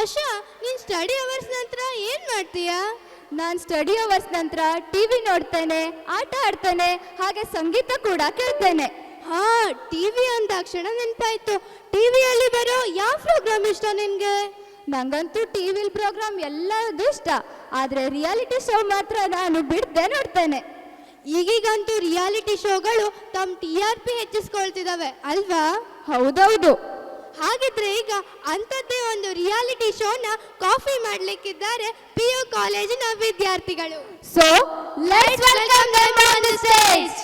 ಆಶಾ, ನೀನ್ study hours ನಂತರ ಏನ್ ಮಾಡ್ತೀಯಾ? ನಾನು ಸ್ಟಡಿ ಅವರ್ಸ್ ನಂತರ ಟಿವಿ ನೋಡ್ತೇನೆ, ಆಟ ಆಡ್ತೇನೆ, ಹಾಗೆ ಸಂಗೀತ ಕೂಡ ಕೇಳ್ತೇನೆ. ಹಾ ಟಿವಿ ಅಂದಾಕ್ಷಣ ನೆನ್ಪಾಯ್ತು. ಟಿವಿಯಲ್ಲಿ ಬರೋ ಯಾವ ಪ್ರೋಗ್ರಾಮ್ ಇಷ್ಟ ನಿನ್ಗೆ? ನಂಗಂತೂ ಟಿವಿಲ್ ಪ್ರೋಗ್ರಾಮ್ ಎಲ್ಲದೂ ಇಷ್ಟ. ಆದ್ರೆ ರಿಯಾಲಿಟಿ ಶೋ ಮಾತ್ರ ನಾನು ಬಿಡದೆ ನೋಡ್ತೇನೆ. ಈಗೀಗಂತೂ ರಿಯಾಲಿಟಿ ಶೋಗಳು ತಮ್ಮ ಟಿ ಆರ್ ಪಿ ಹೆಚ್ಚಿಸ್ಕೊಳ್ತಿದಾವೆ, ಅಲ್ವಾ? ಹೌದೌದು. ಹಾಗಿದ್ರೆ ಈಗ ಅಂಥದ್ದೇ ಒಂದು ರಿಯಾಲಿಟಿ ಶೋನ ಕಾಫಿ ಮಾಡ್ಲಿಕ್ಕಿದ್ದಾರೆ ಪಿ ಯು ಕಾಲೇಜಿನ ವಿದ್ಯಾರ್ಥಿಗಳು. So let's welcome them stage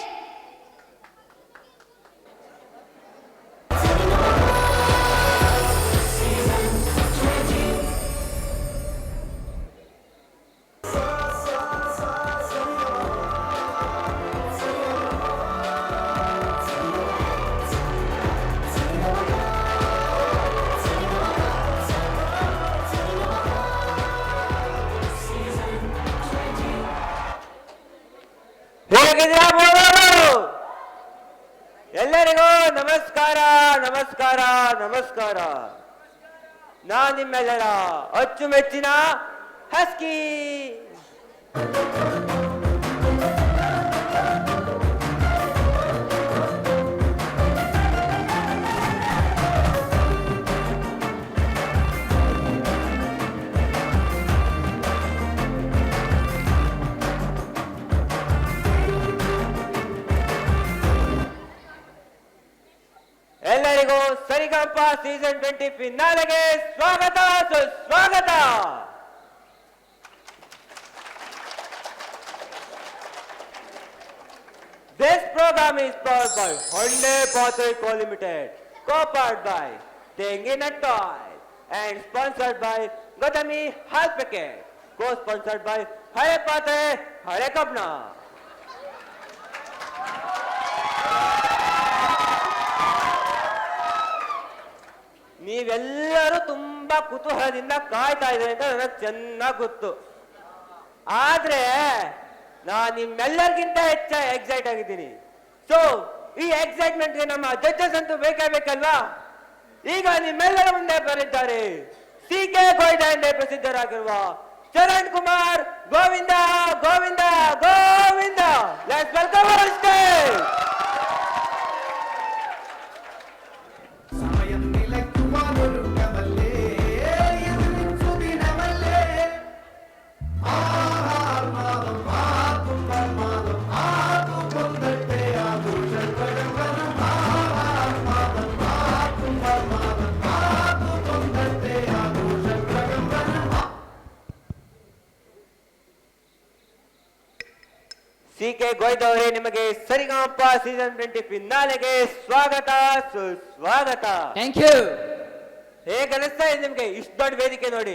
하나님 맺어라 어쭈 맺지나 하스키 season twenty ಫಿನಾಲೆಗೆ ಸ್ವಾಗತ ಸುಸ್ವಾಗತ This program is powered by Hyundai Pathway Co Limited, co-powered by Tengina Toy, and sponsored by Gadami Health Packet, co-sponsored by Hare Pathway Hare Kapna. ನೀವೆಲ್ಲರೂ ತುಂಬಾ ಕುತೂಹಲದಿಂದ ಕಾಯ್ತಾ ಇದ್ದೀರಿ ಅಂತ ನನಗೆ ಚೆನ್ನಾಗಿ ಗೊತ್ತು. ಆದ್ರೆ ನಾನು ನಿಮ್ಮೆಲ್ಲರಿಗಿಂತ ಹೆಚ್ಚ ಎಕ್ಸೈಟ್ ಆಗಿದ್ದೀನಿ. ಸೊ ಈ ಎಕ್ಸೈಟ್ಮೆಂಟ್ಗೆ ನಮ್ಮ ಜಡ್ಜಸ್ ಅಂತೂ ಬೇಕೇ ಬೇಕಲ್ವಾ? ಈಗ ನಿಮ್ಮೆಲ್ಲರ ಮುಂದೆ ಬರಿದ್ದಾರೆ ಸಿ ಕೆ ಗೋಯ್ಡ ಎಂದೇ ಪ್ರಸಿದ್ಧರಾಗಿರುವ Charan Kumar Govinda Govinda Govinda. Let's welcome stage ನಿಮಗೆ ಸರಿಗಮಪ ಸೀಸನ್ ಟ್ವೆಂಟಿ ಫಿನಾಲೆಗೆ ಸ್ವಾಗತ ಸುಸ್ವಾಗತ. ಥ್ಯಾಂಕ್ ಯು ಹೇಗೆ ಅನಿಸ್ತಾ ಇದೆ ನಿಮಗೆ? ಇಷ್ಟು ದೊಡ್ಡ ವೇದಿಕೆ ನೋಡಿ.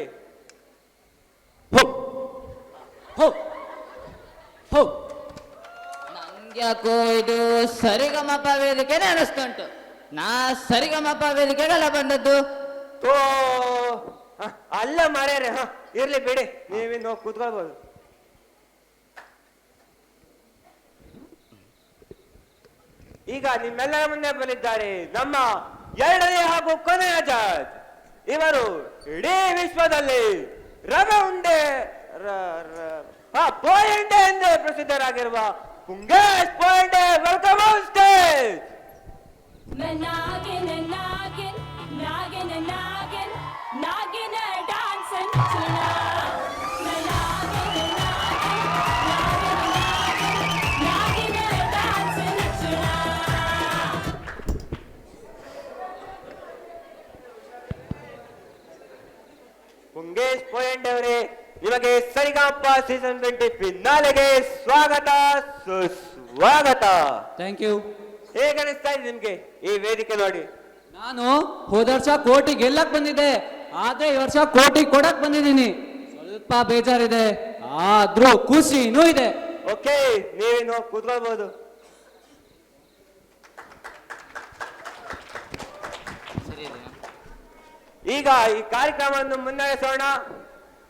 ನಂಗ್ಯಾಕೋ ಇದು ಸರಿಗಮಪ ವೇದಿಕೆನೇ ಅನಿಸ್ತುಂಟು ನಾ ಸರಿಗಮಪ ವೇದಿಕೆಗಲ್ಲ ಬಂದದ್ದು. ಓ ಹ, ಅಲ್ಲ ಮಾರ್ಯಾರೆ ಹ ಇರ್ಲಿ ಬಿಡಿ. ನೀವಿನ್ ಹೋಗಿ ಕೂತ್ಕೊಳ್ಬೋದು. ಈಗ ನಿಮ್ಮೆಲ್ಲರ ಮುಂದೆ ಬಂದಿದ್ದಾರೆ ನಮ್ಮ ಎರಡನೇ ಹಾಗೂ ಕೊನೆಯ ಜಡ್ಜ್ ಇವರು ಇಡೀ ವಿಶ್ವದಲ್ಲಿ ರವೆ ಉಂಡೆ ಪೋಯಿಂಡೆ ಎಂದೇ ಪ್ರಸಿದ್ಧರಾಗಿರುವ ಪುಂಗೇಶ್ ಪೋಯಿಂಡೆ ವೆಲ್ಕಮ್ ಸ್ಟೇಜ್ ಸೀಸನ್ ಟ್ವೆಂಟಿ ಫಿನಾಲೆಗೆ ಸ್ವಾಗತ ಸುಸ್ವಾಗತ. ಥ್ಯಾಂಕ್ ಯು ಹೇಗೆ ಅನಿಸ್ತಾ ಇದೆ ನಿಮ್ಗೆ ಈ ವೇದಿಕೆ ನೋಡಿ? ನಾನು ಹೋದ ವರ್ಷ ಕೋಟಿ ಗೆಲ್ಲಕ್ ಬಂದಿದ್ದೆ ಆದ್ರೆ ಈ ವರ್ಷ ಕೋಟಿ ಕೊಡಕ್ ಬಂದಿದ್ದೀನಿ. ಸ್ವಲ್ಪ ಬೇಜಾರಿದೆ ಆದ್ರೂ ಖುಷಿನೂ ಇದೆ. ಓಕೆ ನೀವೇನು ಕೂತ್ಕೊಳ್ಬಹುದು ಈಗ ಈ ಕಾರ್ಯಕ್ರಮವನ್ನು ಮುನ್ನಡೆಸೋಣ.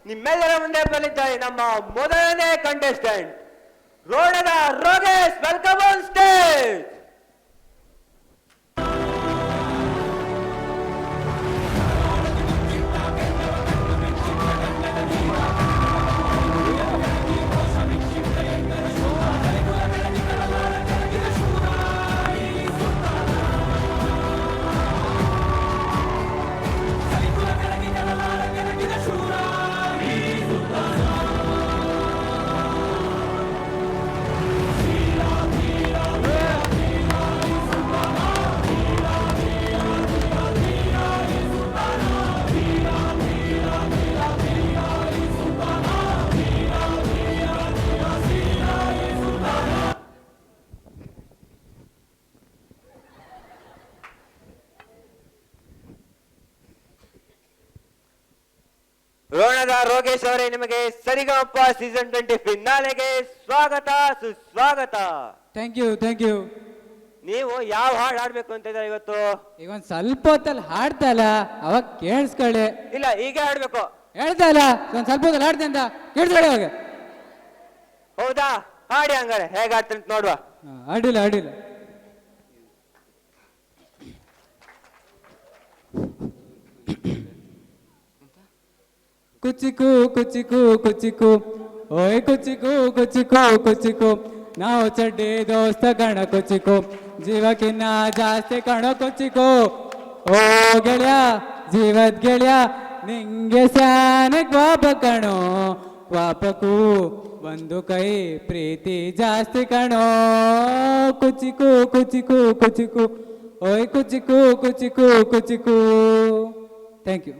ನಿಮ್ಮೆಲ್ಲರ ಮುಂದೆ ಬಂದಿದ್ದಾರೆ ನಮ್ಮ ಮೊದಲನೇ contestant ರೋಣದ Rogesh welcome on stage Rogesh ಅವರೇ ನಿಮಗೆ ಸರಿಗಮಪ್ಪ ಸೀಸನ್ ಟ್ವೆಂಟಿ ಫಿನಾಲೆಗೆ ಸ್ವಾಗತ ಸುಸ್ವಾಗತ. ಥ್ಯಾಂಕ್ ಯು ಥ್ಯಾಂಕ್ ಯು ನೀವು ಯಾವ ಹಾಡು ಹಾಡ್ಬೇಕು ಅಂತ ಇದ್ದಾರೆ ಇವತ್ತು? ಈಗ ಒಂದ್ ಸ್ವಲ್ಪ ಹೊತ್ತಲ್ಲಿ ಹಾಡ್ತಲ್ಲ ಅವಾಗ ಕೇಳಿಸ್ಕೊಳ್ಳಿ. ಇಲ್ಲ ಈಗ ಹಾಡ್ಬೇಕು. ಹೇಳ್ತಾ ಇಲ್ಲ ಒಂದು ಸ್ವಲ್ಪ ಹೊತ್ತಲ್ಲಿ ಹಾಡ್ತೆ ಅಂತ ಕೇಳಿಸ್ಕೊಳ್ಳಿ ಅವಾಗ. ಹೌದಾ? ಹಾಡಿ ಹಂಗಾರೆ ಹೇಗೆ ಹಾಡ್ತೀನಿ ನೋಡುವ. ಹಾ, ಅಡ್ಡಿಲ್ಲ ಅಡ್ಡಿಲ್ಲ ಕುಚಿಕು ಕುಚಿಕು ಕುಚಿಕು ಓಯ್ ಕುಚಿಕು ಕುಚಿಕು ಕುಚಿಕು ನಾವು ಚಡ್ಡಿ ದೋಸ್ತ ಕಣ ಕುಚಿಕು ಜೀವಕ್ಕಿನ್ನ ಜಾಸ್ತಿ ಕಣ ಕುಚಿಕು ಓ ಗೆಳೆಯ ಜೀವದ್ ಗೆಳೆಯ ನಿಂಗೆ ಸ್ಯಾನೆ ಕ್ವಾಪ ಕಣೋ ಕ್ವಾಪಕ್ಕೂ ಒಂದು ಕೈ ಪ್ರೀತಿ ಜಾಸ್ತಿ ಕಣೋ ಕುಚಿಕು ಕುಚಿಕು ಕುಚಿಕು ಓಯ್ ಕುಚಿಕು ಕುಚಿಕು ಕುಚಿಕು ಥ್ಯಾಂಕ್ ಯು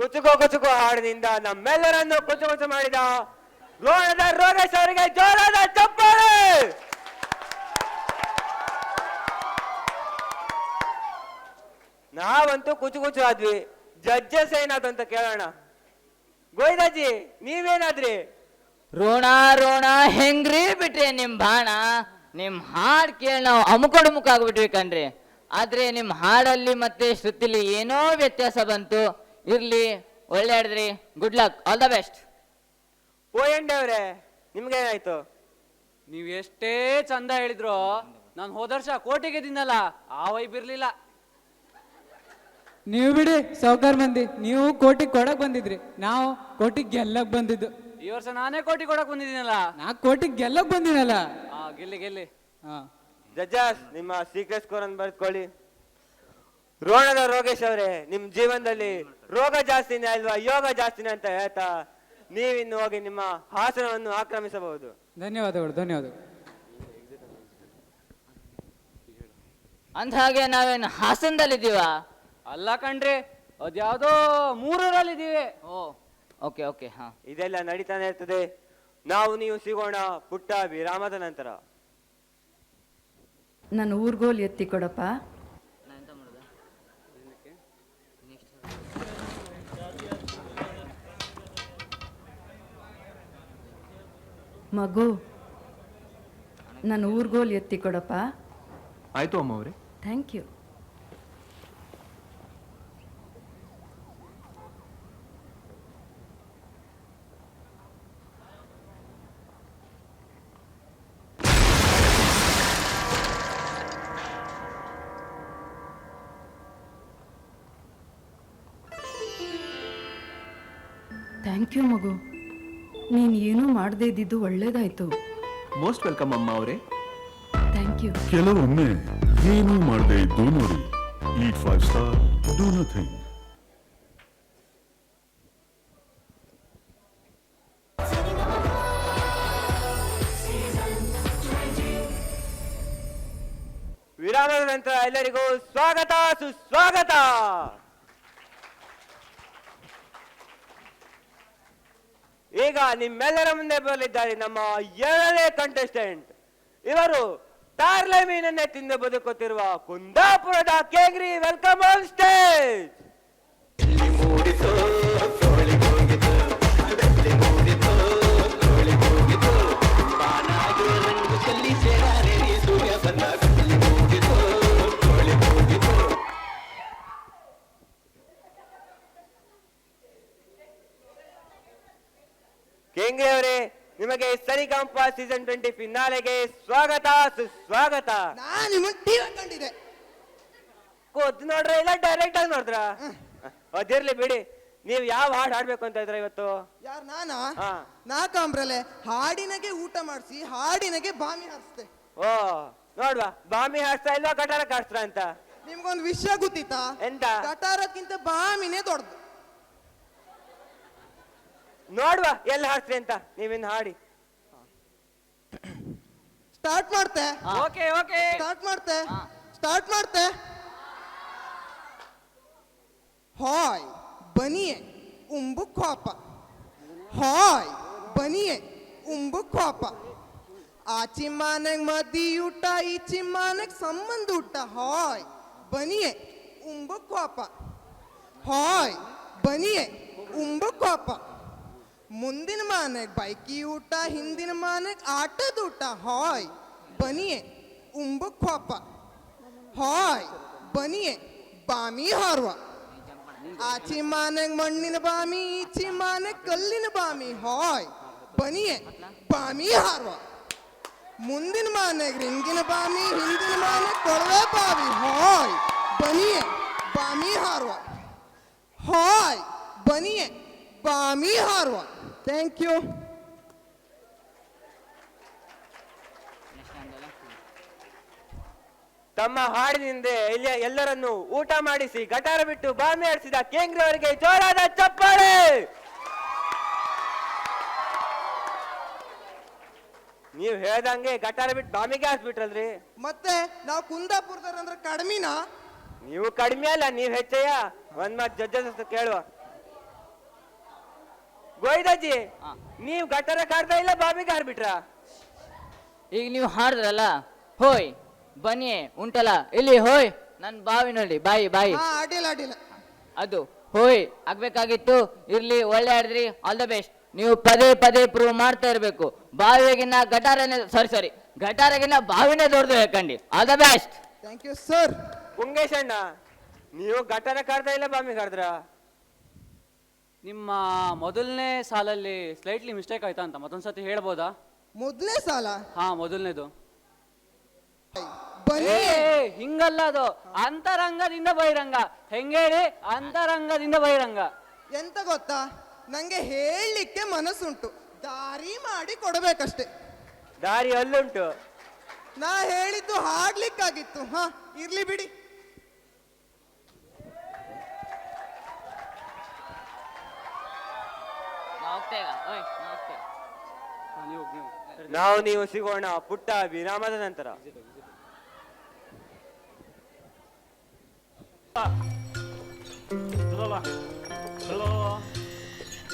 ಕುಚುಕು ಕುಚುಕು ಹಾಡಿನಿಂದ ನಮ್ಮೆಲ್ಲರನ್ನು ಕುಚು ಕುಚು ಮಾಡಿದ ರೋಣದ ರೋಗೇಶ್ ಅವರಿಗೆ ಜೋರಾದ ಚಪ್ಪಾಳೆ! ನಾವಂತೂ ಕುಚು ಕುಚು ಆದ್ವಿ. ಜಡ್ಜಸ್ ಏನಾದ್ರು ಅಂತ ಕೇಳೋಣ. ಗೋಯ್ದಾಜಿ ನೀವೇನಾದ್ರಿ? ರೋಣ ರೋಣ, ಹೆಂಗ್ರಿ ಬಿಟ್ರಿ ನಿಮ್ ಬಾಣ? ನಿಮ್ ಹಾಡ್ ಕೇಳಿ ನಾವು ಅಮ್ಕೊಂಡು ಆಗ್ಬಿಟ್ವಿ ಕಣ್ರಿ. ಆದ್ರೆ ನಿಮ್ ಹಾಡಲ್ಲಿ ಮತ್ತೆ ಶ್ರುತಿಲಿ ಏನೋ ವ್ಯತ್ಯಾಸ ಬಂತು. ಇರ್ಲಿ ಒಳ್ಳೆ ಆಡಿದ್ರಿ. Good luck all the best ಪೋಯಂಡೆ ಅವ್ರೆ ನಿಮ್ಗೇನಾಯ್ತು ನೀವ್ ಎಷ್ಟೇ ಚಂದ ಹೇಳಿದ್ರು ನಾನು ಹೋದ ವರ್ಷ ಕೋಟೆಗೆ ತಿನ್ನಲ್ಲ ಆ ವೈಬ್ ಇರ್ಲಿಲ್ಲ. ನೀವು ಬಿಡಿ ಸಾವುಕಾರ ಮಂದಿ. ನೀವು ಕೋಟಿ ಕೊಡಕ್ ಬಂದಿದ್ರಿ. ನಾವು ಕೋಟಿ ಗೆಲ್ಲಕ್ ಬಂದಿದ್ದು. ಈ ವರ್ಷ ನಾನೇ ಕೋಟಿ ಕೊಡಕ್ ಬಂದಿದ್ದೀನಲ್ಲ. ನಾ ಕೋಟಿಗೆ ಗೆಲ್ಲಕ್ ಬಂದಿನಲ್ಲ. ಆ ಗೆಲ್ಲಿ ಗೆಲ್ಲಿ. ಹಾ. ಜಜಾಸ್ ನಿಮ್ಮ ಸೀಕ್ರೆಟ್ ಸ್ಕೋರ್ ಅನ್ನು ಬರೆದುಕೊಳ್ಳಿ. ರೋಣದ ರೋಗೇಶ್ ಅವರೇ ನಿಮ್ ಜೀವನದಲ್ಲಿ ರೋಗ ಜಾಸ್ತಿನೇ ಅಲ್ವಾ? ಯೋಗ ಜಾಸ್ತಿನೇ ಅಂತ ಹೇಳ್ತಾ ನೀವಿನ್ನು ಹೋಗಿ ನಿಮ್ಮ ಹಾಸನವನ್ನು ಆಕ್ರಮಿಸಬಹುದು. ಧನ್ಯವಾದಗಳು ಧನ್ಯವಾದಗಳು. ಅಂದ ಹಾಗೆ ನಾವೇನು ಹಾಸನದಲ್ಲಿದ್ದೀವಾ? ಅಲ್ಲ ಕಣ್ರಿ ಅದ್ಯಾವುದೋ ಮೂರರಲ್ಲಿದ್ದೀವಿ. ಓ ಓಕೆ ಓಕೆ ಹಾ. ಇದೆಲ್ಲ ನಡೀತಾನೆ ಇರ್ತದೆ. ನಾವು ನೀವು ಸಿಗೋಣ ಪುಟ್ಟ ವಿರಾಮದ ನಂತರ. ನನ್ನ ಊರ್ಗೋಲ್ ಎತ್ತಿ ಕೊಡಪ್ಪ. ಮಗು ನನ್ನ ಊರ್ಗೋಲ್ ಎತ್ತಿ ಕೊಡಪ್ಪ. ಆಯ್ತು ಅಮ್ಮ ಅವರೇ. Thank you. ಥ್ಯಾಂಕ್ ಯು ಮಗು. ನೀನು ಏನೂ ಮಾಡದೇ ಇದ್ದಿದ್ದು ಒಳ್ಳೇದಾಯ್ತು. ಮೋಸ್ಟ್ ವೆಲ್ಕಮ್ ಅಮ್ಮ ಅವರೇ. ಥ್ಯಾಂಕ್ ಯು ಕೆಲವೊಮ್ಮೆ ಏನೂ ಮಾಡದೆ ಇದ್ದು ನೋಡಿ. Eat five star do nothing ವಿರಾಮದ ನಂತರ ಎಲ್ಲರಿಗೂ ಸ್ವಾಗತ ಸುಸ್ವಾಗತ! ಈಗ ನಿಮ್ಮೆಲ್ಲರ ಮುಂದೆ ಬರಲಿದ್ದಾರೆ ನಮ್ಮ ಎರಡನೇ ಕಂಟೆಸ್ಟೆಂಟ್ ಇವರು ತಾರ್ಲೆ ಮೀನನ್ನೇ ತಿಂದು ಬದುಕುತ್ತಿರುವ ಕುಂದಾಪುರದ ಕೇಗ್ರಿ ವೆಲ್ಕಮ್ ಆನ್ ಸ್ಟೇಜ್ ಕೇಂಗ್ರಿ ಅವರೇ? ನಿಮಗೆ ಸರಿಗಂಪ ಸೀಸನ್ ಟ್ವೆಂಟಿ ಫಿನಾಲೆಗೆ ಸ್ವಾಗತ ಸುಸ್ವಾಗತ. ನಾನು ನಿಮ್ಮನ್ನ ಟಿವಿ ನೋಡ್ರ ಇಲ್ಲ ಡೈರೆಕ್ಟ್ ಆಗಿ ನೋಡಿದ್ರ? ಅದಿರ್ಲಿ ಬಿಡಿ. ನೀವು ಯಾವ ಹಾಡು ಹಾಡ್ಬೇಕು ಅಂತ ಇದ್ರ ಇವತ್ತು? ಯಾರು ನಾನಾ? ಹಾ. ನಾ ಕಾಂಬ್ರಲೆ ಹಾಡಿನಗೆ ಊಟ ಮಾಡಿಸಿ ಹಾಡಿನಗೆ ಬಾಮಿ ಹಾರಿಸ್ತೆ ಓ ನೋಡ್ವಾ ಬಾಮಿ ಹಾಡ್ತಾ ಇಲ್ವಾ ಕಟಾರ ಕಾಡ್ಸ್ರ ಅಂತ? ನಿಮ್ಗೊಂದು ವಿಷಯ ಗೊತ್ತಿತ್ತಾ? ಎಂತ? ಗಟಾರಕ್ಕಿಂತ ಬಾಮಿನೇ ದೊಡ್ಡದು. ನೋಡ್ವಾ ಎಲ್ಲಿ ಹಾಡ್ಸ್ರಿ ಅಂತ? ನೀವಿನ್ ಹಾಡಿ. ಸ್ಟಾರ್ಟ್ ಮಾಡ್ತೆ. Okay okay. ಸ್ಟಾರ್ಟ್ ಮಾಡ್ತೆ. ಸ್ಟಾರ್ಟ್ ಮಾಡ್ತೆ. ಹಾಯ್ ಬನಿಯೆ ಉಂಬು ಕೋಪ ಹಾಯ್ ಬನಿಯೆ ಉಂಬು ಕೋಪ ಆಚಿ ಚಿಮ್ಮಾನೆಗ್ ಮದಿ ಊಟ ಈ ಚಿಮ್ಮಾನೆಗ್ ಸಂಬಂಧ ಊಟ. ಹಾಯ್ ಬನಿಯೆ ಉಂಬು ಕೋಪ ಹಾಯ್ ಬನಿಯೆ ಉಂಬು ಕೋಪ ಮುಂದಿನ ಮಾನೆಗ್ ಬೈಕಿ ಊಟ ಹಿಂದಿನ ಮಾನೆಗ್ ಆಟದ ಊಟ ಹಾಯ್ ಬನಿಯೆ ಉಂಬ ಕೋಪ ಹಾಯ್ ಬನಿಯೆ ಬಾಮಿ ಹಾರುವ ಆಚಿ ಮಾನೆಗ್ ಮಣ್ಣಿನ ಬಾಮಿ ಈಚಿ ಮಾನೆಗ್ ಕಲ್ಲಿನ ಬಾಮಿ ಹಾಯ್ ಬನಿಯೆ ಬಾಮಿ ಹಾರುವ ಮುಂದಿನ ಮಾನೆಗ್ ರಿಂಗಿನ ಬಾಮಿ ಹಿಂದಿನ ಮಾನೆ ಕೊಳವೆ ಬಾವಿ ಹಾಯ್ ಬನಿಯೆ ಬಾಮಿ ಹಾರುವ ಹಾಯ್ ಬನಿಯೆ ಬಾಮಿ ಹಾರುವ ಥ್ಯಾಂಕ್ ಯು ತಮ್ಮ ಹಾಡಿನಿಂದ ಎಲ್ಲ ಎಲ್ಲರನ್ನು ಊಟ ಮಾಡಿಸಿ ಗಟಾರ ಬಿಟ್ಟು ಬಾಂಬೆ ಆಡಿಸಿದ ಕೇಂದ್ರ ಅವರಿಗೆ ಜೋರಾದ ಚಪ್ಪಾಳೆ! ನೀವು ಹೇಳ್ದಂಗೆ ಗಟಾರ ಬಿಟ್ಟು ಬಾಂಬೆಗೆ ಹಾಕ್ಬಿಟ್ರಲ್ರಿ ಮತ್ತೆ ನಾವು ಕುಂದಾಪುರದ ಅಂದ್ರೆ ಕಡಿಮಿನಾ? ನೀವು ಕಡಿಮೆ ಅಲ್ಲ ನೀವು ಹೆಚ್ಚಯ್ಯ ಒಂದ್ ಮಾತು ಜಡ್ಜಸ್ ಕೇಳುವ. ಗೋಯ್ದಜ್ಜಿ ಹಾ. ನೀವು ಗಟಾರ ಕಾಡ್ತಾ ಇಲ್ಲ ಬಾಬಿಗೆ ಹಾರ್ಬಿಟ್ರ? ಈಗ ನೀವು ಹಾಡಿದ್ರಲ್ಲ ಹೋಯ್ ಬನ್ನಿ ಉಂಟಲ್ಲ ಇಲ್ಲಿ ಹೋಯ್ ನನ್ ಬಾವಿ ನೋಡಿ ಬಾಯಿ ಬಾಯಿ. ಹಾ ಅಡ್ಡಿಲ್ಲ ಅಡ್ಡಿಲ್ಲ. ಅದು ಹೋಯ್ ಆಗ್ಬೇಕಾಗಿತ್ತು ಇರ್ಲಿ ಒಳ್ಳೆ ಆಡಿದ್ರಿ ಆಲ್ ದ ಬೆಸ್ಟ್ ನೀವು ಪದೇ ಪದೇ ಪ್ರೂವ್ ಮಾಡ್ತಾ ಇರಬೇಕು. ಬಾವಿಯಾಗಿನ ಗಟಾರನೇ ಸಾರಿ ಸಾರಿ ಗಟಾರಗಿನ ಬಾವಿನೇ ದೊಡ್ಡದು ಹೇಳ್ಕಂಡಿ all the best thank you sir Pungesh ಅಣ್ಣ ನೀವು ಗಟಾರ ಕಾಡ್ತಾ ಇಲ್ಲ ಬಾವಿ ಹಾಡಿದ್ರ ನಿಮ್ಮ ಮೊದಲನೇ ಸಾಲಲ್ಲಿ ಸ್ಲೈಟ್ಲಿ ಮಿಸ್ಟೇಕ್ ಆಯ್ತಾ ಅಂತ ಮತ್ತೊಂದ್ಸತಿ ಹೇಳ್ಬೋದಾ? ಮೊದಲನೇ ಸಾಲ? ಹಾ ಮೊದಲನೇದು. ಬನ್ನಿ. ಹಿಂಗಲ್ಲ ಅದು. ಅಂತರಂಗದಿಂದ ಬಹಿರಂಗ. ಹೆಂಗೇಳಿ? ಅಂತರಂಗದಿಂದ ಬಹಿರಂಗ. ಎಂತ ಗೊತ್ತಾ? ನಂಗೆ ಹೇಳಲಿಕ್ಕೆ ಮನಸ್ಸುಂಟು. ದಾರಿ ಮಾಡಿ ಕೊಡಬೇಕಷ್ಟೆ. ದಾರಿ ಅಲ್ಲುಂಟು. ನಾ ಹೇಳಿದ್ದು ಹಾಡ್ಲಿಕ್ಕಾಗಿತ್ತು. ಹಾ ಇರ್ಲಿ ಬಿಡಿ. ಹಾ, ನೀವು ನೀವು ನಾವು ನೀವು ಸಿಗೋಣ ಪುಟ್ಟ ವಿರಾಮದ ನಂತರ.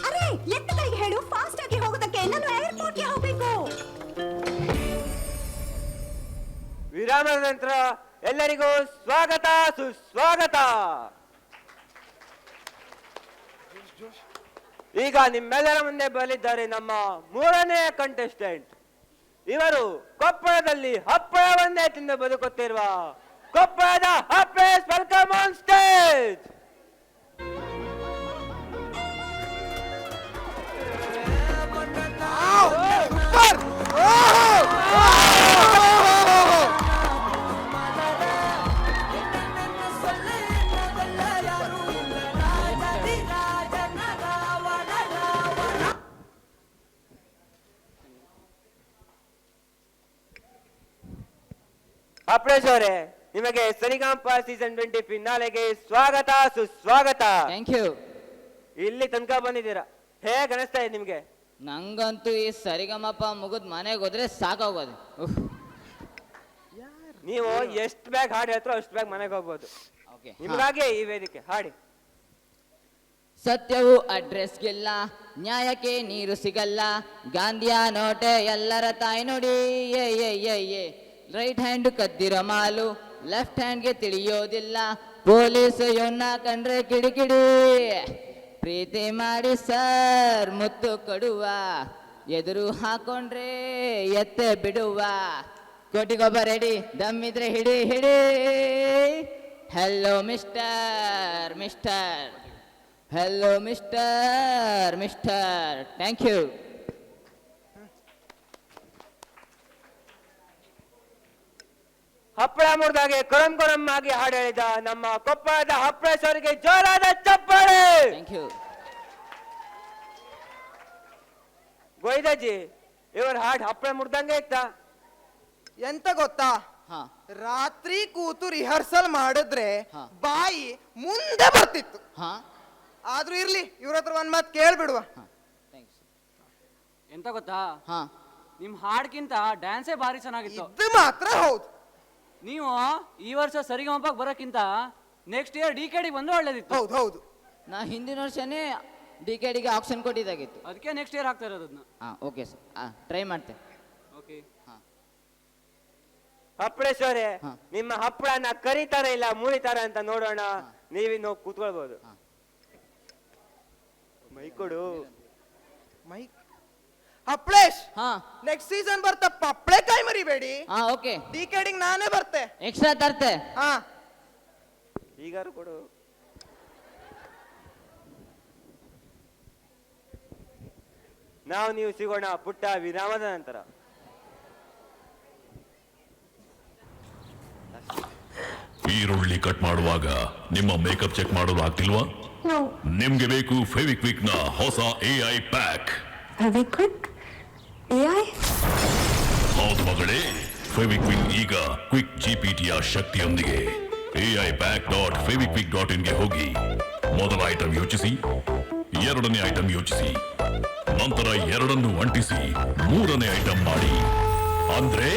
ಅರೆ ಎತ್ತಗಳಿಗೆ ಹೇಳು ಫಾಸ್ಟ್ ಆಗಿ ಹೋಗೋದಕ್ಕೆ ನಾನು ಏರ್ಪೋರ್ಟ್ಗೆ ಹೋಗ್ಬೇಕು. ವಿರಾಮದ ನಂತರ ಎಲ್ಲರಿಗೂ ಸ್ವಾಗತ ಸುಸ್ವಾಗತ. ಈಗ ನಿಮ್ಮೆಲ್ಲರ ಮುಂದೆ ಬರಲಿದ್ದಾರೆ ನಮ್ಮ ಮೂರನೇ ಕಂಟೆಸ್ಟೆಂಟ್ ಇವರು ಕೊಪ್ಪಳದಲ್ಲಿ ಹಪ್ಪಳವನ್ನೇ ತಿಂದು ಬದುಕುತ್ತಿರುವ ಕೊಪ್ಪಳದ ಹಪ್ಪೆ ವೆಲ್ಕಮ್ ಆನ್ ಸ್ಟೇಜ್ ಹಪ್ಪಳೇಶ್ ಅವರೇ ನಿಮಗೆ ಸರಿಗಾಂಪ ಸೀಸನ್ ಟ್ವೆಂಟಿ ಫಿನಾಲೆಗೆ ಸ್ವಾಗತ ಸುಸ್ವಾಗತ. ಥ್ಯಾಂಕ್ ಯು ಇಲ್ಲಿ ತನಕ ಬಂದಿದ್ದೀರಾ? ಹೇಗೆ ಅನಿಸ್ತಾ ಇದೆ ನಿಮ್ಗೆ? ನಂಗಂತೂ ಈ ಸರಿಗಮಪ್ಪ ಮುಗಿದ್ ಮನೆಗೆ ಹೋದ್ರೆ ಸಾಕಾಗೋದು. ಉಫ್. ನೀವು ಎಷ್ಟು ಬ್ಯಾಗ್ ಹಾಡಿ ಹೇಳ್ತಾರೋ ಅಷ್ಟು ಬ್ಯಾಗ್ ಮನೆಗೆ ಹೋಗ್ಬೋದು. Okay, ಹಾ. ಈ ವೇದಿಕೆ ಹಾಡಿ. ಸತ್ಯವು ಅಡ್ರೆಸ್ಗಿಲ್ಲ ನ್ಯಾಯಕ್ಕೆ ನೀರು ಸಿಗಲ್ಲ. ಗಾಂಧಿಯ ನೋಟೆ ಎಲ್ಲರ ತಾಯಿ ನೋಡಿ ಏ ಏ ಏ ಏ. ರೈಟ್ ಹ್ಯಾಂಡ್ ಕದ್ದಿರೋ ಮಾಲು ಲೆಫ್ಟ್ ಹ್ಯಾಂಡ್ಗೆ ತಿಳಿಯೋದಿಲ್ಲ. ಪೊಲೀಸ್ ಯೋನ್ನ ಕಂಡ್ರೆ ಕಿಡಿಕಿಡಿ. ಪ್ರೀತಿ ಮಾಡಿ ಸರ್, ಮುತ್ತು ಕೊಡುವ. ಎದುರು ಹಾಕೊಂಡ್ರೆ ಎತ್ತೆ ಬಿಡುವ. ಕೋಟಿಗೊಬ್ಬ ರೆಡಿ ದಮ್ಮಿದ್ರೆ ಹಿಡಿ ಹಿಡಿ. Hello mister mister hello mister mister thank you ಹಪ್ಪಳ ಮುರಿದಾಗೆ ಕೊರಂ ಕೊರಂ ಆಗಿ ಹಾಡು ಹೇಳಿದ ನಮ್ಮ ಕೊಪ್ಪಳದ ಹಪ್ಪಳೇಶ್ವರಿಗೆ ಜೋರಾದ ಚಪ್ಪಾಳೆ. ಥ್ಯಾಂಕ್ ಯು ಗೋಯ್ದಾಜಿ ಇವರ ಹಾಡು ಹಪ್ಪಳ ಮುರ್ದಂಗೆ ಇತ್ತ ಎಂತ ಗೊತ್ತಾ? ಹಾ. ರಾತ್ರಿ ಕೂತು ರಿಹರ್ಸಲ್ ಮಾಡಿದ್ರೆ ಬಾಯಿ ಮುಂದೆ ಬರ್ತಿತ್ತು. ಹಾ. ಆದ್ರೂ ಇರ್ಲಿ ಇವ್ರ ಹತ್ರ ಒಂದ್ ಮಾತು ಕೇಳ್ಬಿಡುವ. ಎಂತ ಗೊತ್ತಾ? ಹಾ. ನಿಮ್ ಹಾಡ್ಗಿಂತ ಡ್ಯಾನ್ಸೇ ಭಾರಿ ಚೆನ್ನಾಗಿತ್ತು. ಇದು ಮಾತ್ರ ಹೌದು. ನೀವು ಈ ವರ್ಷ ಸರಿಗಮಪಕ್ ಬರೋಕ್ಕಿಂತ next year D K D ಬಂದ್ರೆ ಒಳ್ಳೇದಿತ್ತು. ಹೌದು ಹೌದು. ನಾ ಹಿಂದಿನ ವರ್ಷನೇ ಡಿ ಕೆ ಡಿಗೆ ಆಪ್ಷನ್ ಕೊಟ್ಟಿದ್ದಾಗಿತ್ತು. ಅದಕ್ಕೆ ನೆಕ್ಸ್ಟ್ ಇಯರ್ ಹಾಕ್ತಾ ಇರೋದನ್ನ ಹಾಂ ಓಕೆ ಸರ್ ಹಾಂ ಟ್ರೈ ಮಾಡ್ತೆ. ಓಕೆ ಹಾಂ. ಹಪ್ಪಳೇಶ್ವರೇ ಹಾ. ನಿಮ್ಮ ಹಪ್ಪಳನ ಕರಿತಾರ ಇಲ್ಲ ಮುರಿತಾರ ಅಂತ ನೋಡೋಣ. ನೀವಿನ್ನು ಕೂತ್ಕೊಳ್ಬಹುದು ಮೈ ಕೊಡು. ಮೈಕ್ ಹಪ್ಳೇಶ್ ಹಾ. ನೆಕ್ಸ್ಟ್ ಸೀಸನ್ ಬರ್ತಾ ಕೈ ಮರಿಬೇಡಿ. ಹಾ ಓಕೆ ಡಿಕೇಡಿಂಗ್ ನಾನೇ ಬರ್ತೆ. ಎಕ್ಸ್ಟ್ರಾ ತರ್ತೆ. ಹಾ. ಈಗಾರು ಕೊಡು. ನಾವು ನೀವು ಸಿಗೋಣ ಪುಟ್ಟ ವಿರಾಮದ ನಂತರ. ಈರುಳ್ಳಿ ಕಟ್ ಮಾಡುವಾಗ ನಿಮ್ಮ ಮೇಕಪ್ ಚೆಕ್ ಮಾಡೋದು ಆಗ್ತಿಲ್ವಾ? ನಿಮ್ಗೆ ಬೇಕು ಫೆವಿಕ್ವಿಕ್ನ ಹೊಸ ಎಐ ಪ್ಯಾಕ್ ಕ್ವಿಕ್ ಎಐ ಹೌದು ಮಗಳೇ. ಫೆವಿಕ್ವಿಕ್ ಈಗ ಕ್ವಿಕ್ ಜಿಪಿಟಿಯ ಶಕ್ತಿಯೊಂದಿಗೆ AI back dot Fevikwik dot ಇನ್ಗೆ ಹೋಗಿ ಮೊದಲ ಐಟಂ ಯೋಚಿಸಿ, ಎರಡನೇ ಐಟಂ ಯೋಚಿಸಿ, ನಂತರ ಎರಡನ್ನು ಅಂಟಿಸಿ, ಮೂರನೇ ಐಟಂ ಮಾಡಿ. ಅಂದ್ರೆ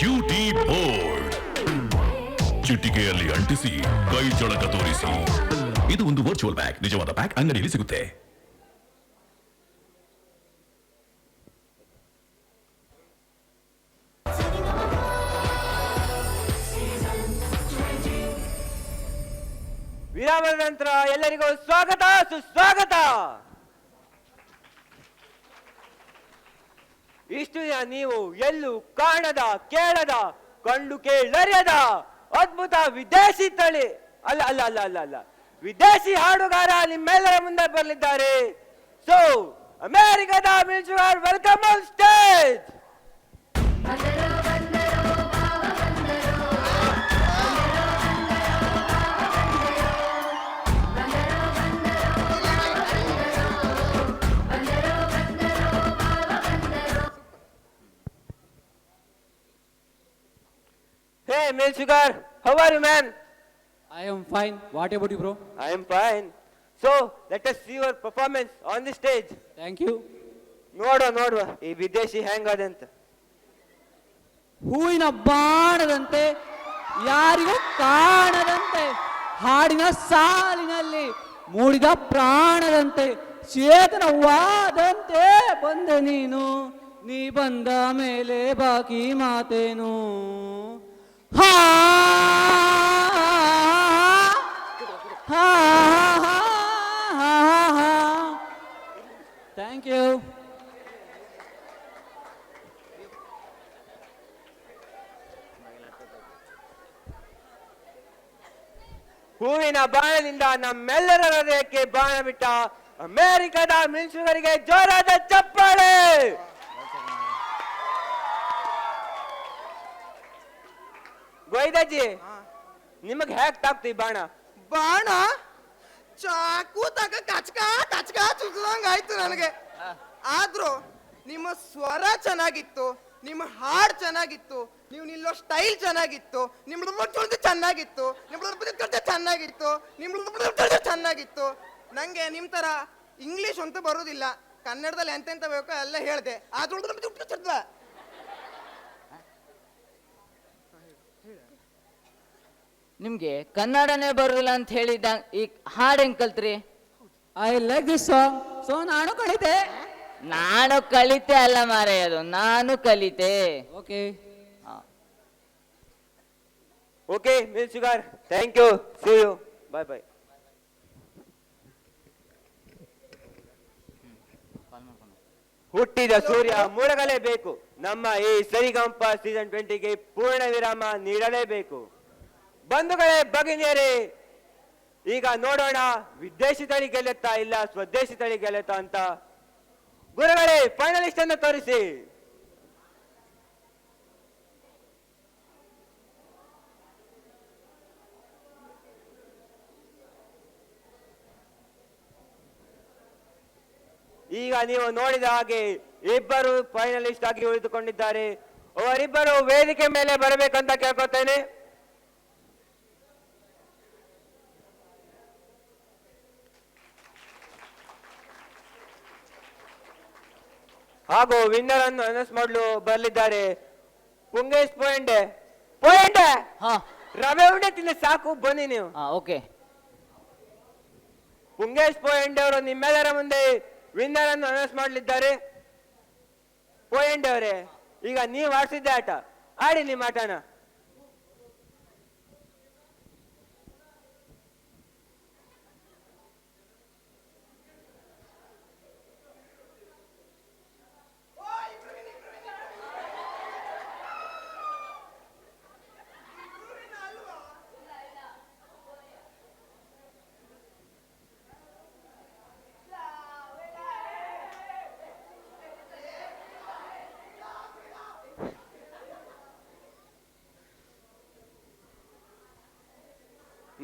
ಕ್ಯೂಟಿ ಬೋರ್ಡ್ ಚಿಟಿಕೆಯಲ್ಲಿ ಅಂಟಿಸಿ ಕೈ ಚಳಕ ತೋರಿಸಿ. ಇದು ಒಂದು ವರ್ಚುವಲ್ ಪ್ಯಾಕ್ ನಿಜವಾದ ಪ್ಯಾಕ್ ಅಂಗಡಿಯಲ್ಲಿ ಸಿಗುತ್ತೆ. ವಿರಾಮದ ನಂತರ ಎಲ್ಲರಿಗೂ ಸ್ವಾಗತ, ಸುಸ್ವಾಗತ! ಇಷ್ಟು ದಿನ ನೀವು ಎಲ್ಲೂ ಕಾಣದ, ಕೇಳದ, ಕಂಡು ಕೇಳರಿಯದ ಅದ್ಭುತ ವಿದೇಶಿ ತಳಿ. ಅಲ್ಲ ಅಲ್ಲ ಅಲ್ಲ ಅಲ್ಲ ಅಲ್ಲ. ವಿದೇಶಿ ಹಾಡುಗಾರ ನಿಮ್ಮೆಲ್ಲರ ಮುಂದೆ ಬರಲಿದ್ದಾರೆ. ಸೊ ಅಮೆರಿಕದ music welcome on stage! Hey ಮಿಲ್ಚುಗಾರ್ how are you man I am fine what about you bro I am fine. So let us see your performance on the stage. Thank you ನೋಡುವ ನೋಡುವ. ಈ ವಿದೇಶಿ ಹೆಂಗದೆ ಅಂತ. ಹೂವಿನ ಬಾಣದಂತೆ ಯಾರಿಗೂ ಕಾಣದಂತೆ ಹಾಡಿನ ಸಾಲಿನಲ್ಲಿ ಮೂಡಿದ ಪ್ರಾಣದಂತೆ ಚೇತನವಾದಂತೆ ಬಂದೆ ನೀನು. ನೀ ಬಂದ ಮೇಲೆ ಬಾಕಿ ಮಾತೇನು. ಹಾ ಹಾ ಥ್ಯಾಂಕ್ ಯು ಹೂವಿನ ಬಾಣದಿಂದ ನಮ್ಮೆಲ್ಲರ ಹೃದಯಕ್ಕೆ ಬಾಣ ಬಿಟ್ಟ ಅಮೆರಿಕದ ಮಿಲ್ಸುಗರಿಗೆ ಜೋರಾದ ಚಪ್ಪಾಳೆ! ಗೋಯ್ದಜ್ಜಿ ನಿಮಗ್ ಹ್ಯಾಕ್ ತಾಕ್ತಿ ಬಾಣ? ಬಾಣ? ಚಾಕು ತಕ ಕಚ್ಕ ಕಚ್ಕ ಚುಚ್ದಂಗ ಆಯ್ತು ನನಗೆ. ಆದ್ರೂ ನಿಮ್ಮ ಸ್ವರ ಚೆನ್ನಾಗಿತ್ತು, ನಿಮ್ಮ ಹಾಡ್ ಚೆನ್ನಾಗಿತ್ತು, ನೀವು ನಿಲ್ಲೋ ಸ್ಟೈಲ್ ಚೆನ್ನಾಗಿತ್ತು, ನಿಮ್ಮ ಚೆನ್ನಾಗಿತ್ತು ನಿಮ್ಮ ಚೆನ್ನಾಗಿತ್ತು ನಿಮ್ಮ ಚೆನ್ನಾಗಿತ್ತು. ನಂಗೆ ನಿಮ್ ತರ ಇಂಗ್ಲಿಷ್ ಅಂತೂ ಬರೋದಿಲ್ಲ. ಕನ್ನಡದಲ್ಲಿ ಎಂತೆಂತ ಬೇಕೋ ಎಲ್ಲ ಹೇಳ್ದೆ. ಆದ್ರೂ ನಿಮ್ಗೆ ಕನ್ನಡನೇ ಬರೋದಿಲ್ಲ ಅಂತ ಹೇಳಿದ್ದ ಈ ಹಾಡು ಹೆಂಗ್ ಕಲ್ತ್ರಿ? I like this song so ನಾನು ಕಲಿತೆ. ನಾನು ಕಲಿತೆ ಅಲ್ಲ ಮಾರೇ ಅದು ನಾನು ಕಲಿತೆ. Okay okay ಮಿಲ್ಸುಗಾರ್ thank you see you bye bye ಹುಟ್ಟಿದ ಸೂರ್ಯ ಮೂಡಗಲೇಬೇಕು ನಮ್ಮ ಈ ಸರಿಗಂಪ ಸೀಸನ್ ಟ್ವೆಂಟಿಗೆ ಪೂರ್ಣ ವಿರಾಮ ನೀಡಲೇಬೇಕು. ಬಂಧುಗಳೇ ಬಗಿನಿಯರಿ ಈಗ ನೋಡೋಣ ವಿದೇಶಿ ತಳಿ ಗೆಲ್ಲುತ್ತಾ ಇಲ್ಲ ಸ್ವದೇಶಿ ತಳಿ ಗೆಲ್ಲುತ್ತಾ ಅಂತ. ಗುರುಗಳೇ ಫೈನಲಿಸ್ಟ್ ಅನ್ನು ತೋರಿಸಿ. ಈಗ ನೀವು ನೋಡಿದ ಹಾಗೆ ಇಬ್ಬರು ಫೈನಲಿಸ್ಟ್ ಆಗಿ ಉಳಿದುಕೊಂಡಿದ್ದಾರೆ. ಅವರಿಬ್ಬರು ವೇದಿಕೆ ಮೇಲೆ ಬರಬೇಕಂತ ಕೇಳ್ಕೊತೇನೆ. ಹಾಗೂ ವಿನ್ನರ್ ಅನ್ನು ಅನೌನ್ಸ್ ಮಾಡಲು ಬರಲಿದ್ದಾರೆ. ಪುಂಗೇಶ್ ಪೋಯಂಡೆ. ಪೋಯಂಡೆ! ಹಾ. ರವೆ ಉಂಡೆ ತಿನ್ನ ಸಾಕು ಬನ್ನಿ ನೀವು. ಹಾ ಓಕೆ. ಪುಂಗೇಶ್ ಪೋಯಂಡೆ ಅವರು ನಿಮ್ಮೆಲ್ಲರ ಮುಂದೆ ವಿನ್ನರ್ ಅನ್ನು ಅನೌನ್ಸ್ ಮಾಡಲಿದ್ದಾರೆ. ಪೋಯಂಡೆ ಅವರೇ ಈಗ ನೀವು ಆಡ್ಸಿದ್ದೆ ಆಟ. ಆಡಿ ನಿಮ್ಮ ಆಟನ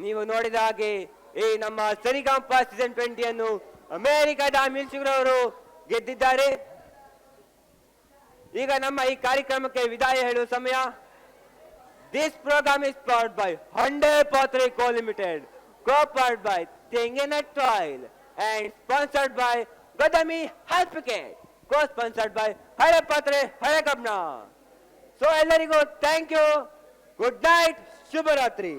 ನೀವು ನೋಡಿದ ಹಾಗೆ ಈ ನಮ್ಮ ಸರಿಗಾಂಪ ಸೀಸನ್ ಟ್ವೆಂಟಿಯನ್ನು ಅಮೆರಿಕದ ಮಿಲ್ಸಿಗ್ರವರು ಗೆದ್ದಿದ್ದಾರೆ. ಈಗ ನಮ್ಮ ಈ ಕಾರ್ಯಕ್ರಮಕ್ಕೆ ವಿದಾಯ ಹೇಳುವ ಸಮಯ. This program is powered by ಹಂಡೆ ಪಾತ್ರೆ co limited co powered by ತೆಂಗಿನಟ್ oil and sponsored by ಗದಮಿ ಹಾಸ್ಪಿಟಲ್ ಕೋ ಸ್ಪಾನ್ಸರ್ಡ್ ಬೈ ಹಳೆ ಪಾತ್ರೆ ಹಳೆ ಕಬ್ನ ಸೊ ಎಲ್ಲರಿಗೂ ಥ್ಯಾಂಕ್ ಯು ಗುಡ್ ನೈಟ್ ಶುಭರಾತ್ರಿ